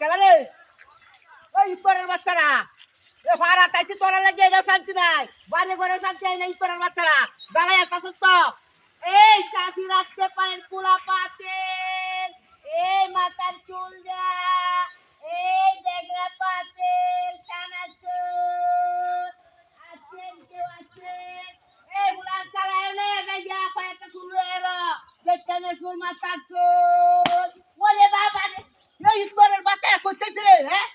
খেলা রে ওই ইতরের বাচ্চারা। এ ফারা তাইছি তোরা লাগে এটা শান্তি নাই। বাড়ি ঘরে শান্তি নাই ইতরের বাচ্চারা। একটা সত্য। এই সাথী রাখতে পারেন পাতেন এই মাথার চুল দা। এই ডেগরা পাতেন চানাচুর আছেন কেউ আছেন? এই বুলান চালায় নে গাইয়া কয়েকটা চুল এলো। যেখানে চুল, মাথার চুল ওরে বাবা রে এই ইতরের বাচ্চারা করতেছে হ্যাঁ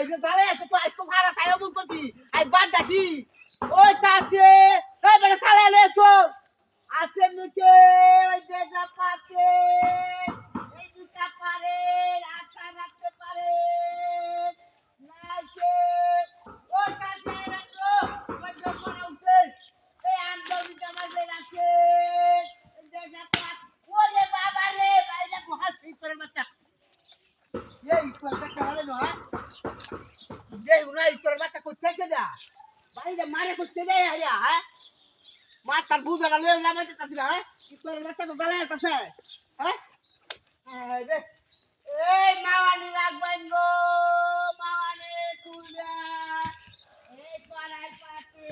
রে দাঁড়ায় আছে তো আইসো ভাড়া তাই অমন করতি আই বাদ ডাকি। ওই চাচে না বাইরে মারে করতে দেয় আয়া হ্যাঁ? মা তার বুঝাটা লয়ে না মাঝে তাছিল হ্যাঁ? তোর বাচ্চা তো গালে আছে হ্যাঁ? এই মাওয়ানি রাখবেন গো মাওয়ানি কুড়া এই করাই পাতি।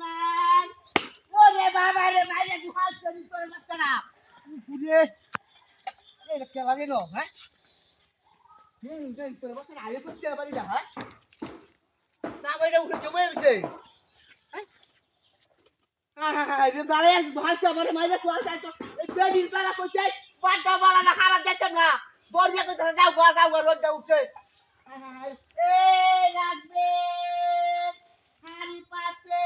নাই। ওরে বাবা রে, বাইরে দুহাত করি বাচ্চারা? পুরে এই খেলা দিল হ্যাঁ? হুম এই তোর বাচ্চারা আগে করতে পারি না হ্যাঁ না বাইরে উঠে জমে উঠে দাঁড়িয়ে ধরছে আমার মাইলে চল যাইতো এই বেডির বেলা কইছে বাড্ডা বালা না খারাপ যাইতাম না বরিয়া কইছে যাও গো যাও গো রোডটা উঠছে এই রাখবে হাড়ি পাতে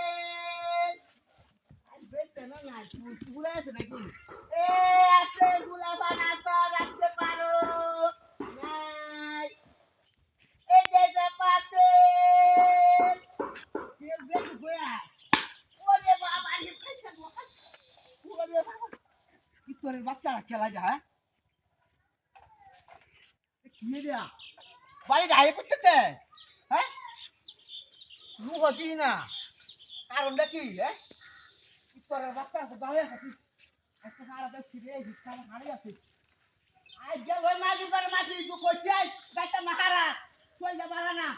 বেটে না না গুলা আছে নাকি এ আছে গুলা বানাতো রাখতে পারো নাই এই যে পাতে তেল বেশি গোয়া ওরে বাবা রে পয়সা গোয়া ওরে বাবা ইতরের বাচ্চারা খেলা যায় কি রে? বাড়ি গায়ে করতে হ্যাঁ? রু হতি না। কারণটা কি হ্যাঁ? ইতরের বাচ্চারা তো দাঁড়িয়ে আছে। একটা সারা ফিরে যে তো কইছে গাইতা মাহারা, চল যা না।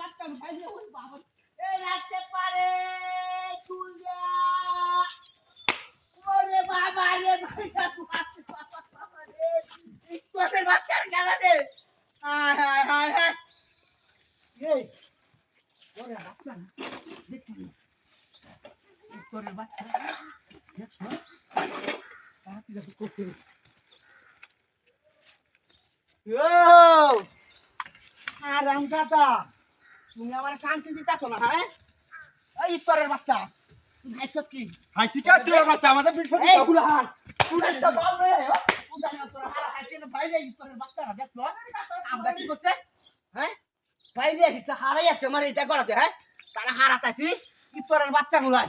বাচ্চা ওই বাবা এই রাখতে পারে চুল যা ওরে বাবা রে ভাইটা বাচ্চা বাবা বাবা রে ইতরের বাচ্চার গেলা রে হায় হায় হায় হায় এই ওরে বাচ্চা না দেখি ইতরের বাচ্চা দেখো তাড়াতাড়ি যাব করতে আরাম দাদা। তুমি আমার শান্তি দিতেছ না হ্যাঁ? এই ইতরের বাচ্চা। তুমি হাইছ কি? হাসি কা? তুই বাচ্চা আমাদের বিশ্বজি এই, কাবুল হান উদাহরণটা বলবে, উদাহরণ তোর হারা খাইছে না, বাইরে বাচ্চারা দেখছ? আমরা কি করছে? হ্যাঁ? বাইরে হারাই আছে আমার এটা করাতে, হ্যাঁ? তারা হারাতাছি বাচ্চা বাচ্চাগুলাই